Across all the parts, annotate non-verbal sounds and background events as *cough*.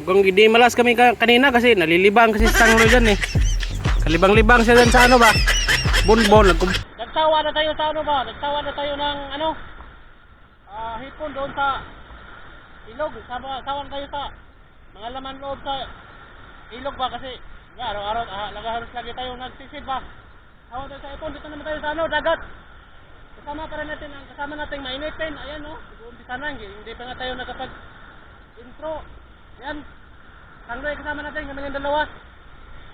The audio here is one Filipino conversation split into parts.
Kung hindi malas kami ka- kanina kasi nalilibang kasi sa tanglo dyan eh. Kalibang-libang siya dyan sa ano ba? Bonbon. Nagkum- Nagsawa na tayo sa ano ba? Nagsawa na tayo ng ano? Ah, hipon doon sa ilog. Sawa, sawa na tayo sa mga laman loob sa ilog ba kasi araw-araw ah, nagaharos lagi tayo nagsisid ba? Sawa tayo sa hipon. Dito naman tayo sa ano, dagat. Kasama pa rin natin ang kasama nating mainit pen. Ayan no. Umpisa na hindi pa nga tayo nakapag intro. Yan. Tangloy kasama natin kami ng dalawa.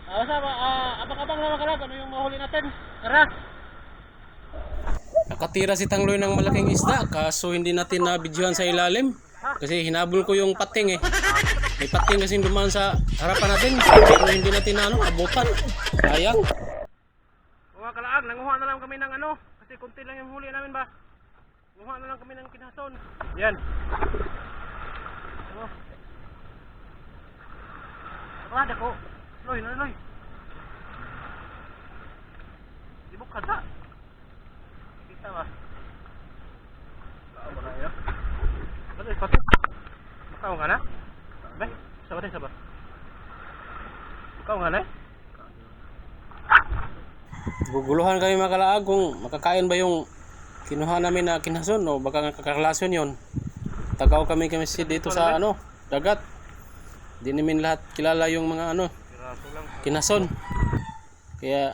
Ah, basta ah, abang-abang naman kalab ano yung mahuli natin. Tara. Nakatira si Tangloy ng malaking isda kaso hindi natin na-videohan sa ilalim. Kasi hinabol ko yung pating eh. May pating kasi dumaan sa harapan natin. Pero hindi natin na ano, abutan. Sayang. Mga kalaag, nanguha na lang kami ng ano. Kasi konti lang yung huli namin ba. Nanguha na lang kami ng kinason. Yan. Oh. Ako ada ko. Loy, loy, loy. Di mo kada. Kita ba? Yun? Ano yun? Pati? Makaw ka na? Be? Sabar din, sabar. Makaw nga na eh? Guguluhan kami mga kalaag kung makakain ba yung kinuha namin na kinason o baka kakalason yon. Tagaw kami kami si dito sa ano, dagat. Di namin lahat kilala yung mga ano, kinason. Kaya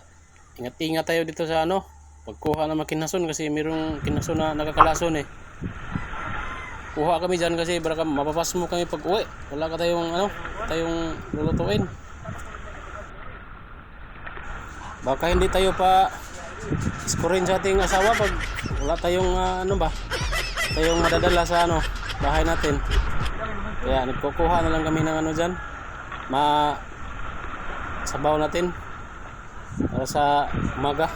ingat-ingat tayo dito sa ano, pagkuha ng mga kinason kasi mayroong kinason na nakakalason eh. Kuha kami dyan kasi baka mapapas mo kami pag uwi. Wala ka tayong ano, tayong lulutuin. Baka hindi tayo pa skurin sa ating asawa pag wala tayong ah, ano ba, tayong madadala sa ano, bahay natin. Kaya nagkukuha na lang kami ng ano dyan. Ma sabaw natin para sa umaga.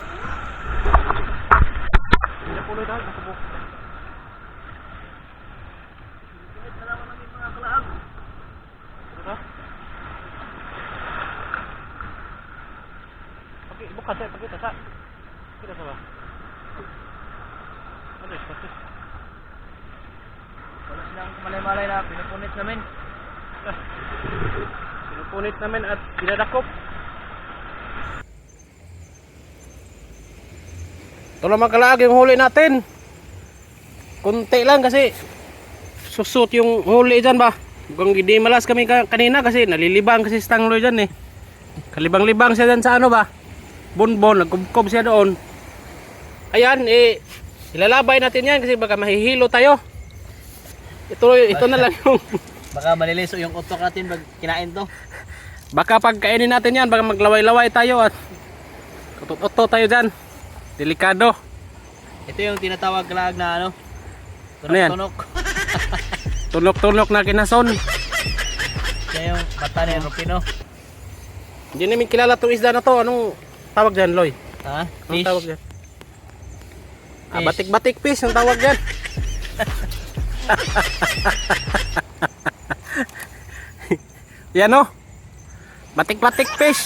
Hindi puloy daw, nakabuk. Init na naman namin mga kalaang. Diba? Okay, buka sa, pakita sa. Kita sa ba? Ano silang malay-malay na pinupunit namin. *laughs* Pinupunit namin at dinadakop. Ito naman kalaag yung huli natin. Kunti lang kasi susut yung huli dyan ba. Kung hindi malas kami ka- kanina kasi nalilibang kasi sa tanglo dyan eh. Kalibang-libang siya dyan sa ano ba. Bonbon, nagkubkob siya doon. Ayan, eh, ilalabay natin yan kasi baka mahihilo tayo. Ito, ito na lang yung Baka maliliso yung utok natin pag kinain to. Baka pagkainin natin yan, baka maglaway-laway tayo at kutot-oto tayo dyan. Delikado. Ito yung tinatawag kalag na ano? Ano? Tunok-tunok. *laughs* Tunok-tunok na kinason. Yan yung mata ni Rupino. Hindi namin kilala itong isda na to. Anong tawag dyan, Loy? Ha? Anong Fish. tawag dyan? Ah, batik-batik fish ang tawag dyan. *laughs* *laughs* yan o. Batik-batik fish.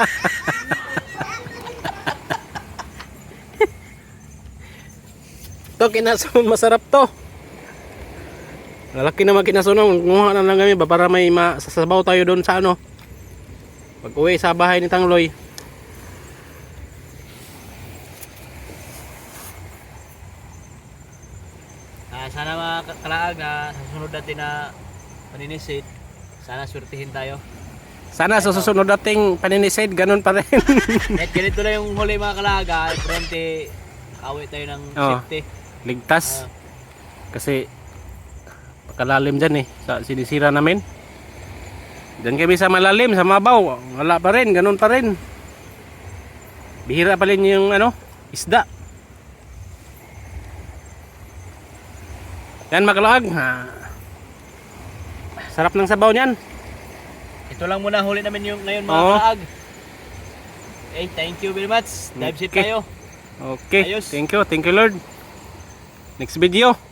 *laughs* to kinason masarap to. Lalaki naman kinason Nguha na lang kami ba para may masasabaw tayo doon sa ano. Pag uwi sa bahay ni Tangloy. Sana mga ka- kalaag na sa susunod natin na paninisid, sana swertihin tayo. Sana sa susunod dating paninisid, ganun pa rin. *laughs* Kahit ganito na yung huli mga kalaag, ah, pronte, nakawit tayo ng Oo. safety. Ligtas. Ah, Kasi pakalalim dyan eh. Sa sinisira namin. Diyan kami sa malalim, sa mabaw. Wala pa rin, ganun pa rin. Bihira pa rin yung ano, isda. Yan makalaag. Ha. Sarap ng sabaw niyan. ito lang muna huli namin yung ngayon mga Oo. kalaag. Okay, thank you very much. Dive ship Okay. tayo. Okay. Ayos. Thank you. Thank you Lord. Next video.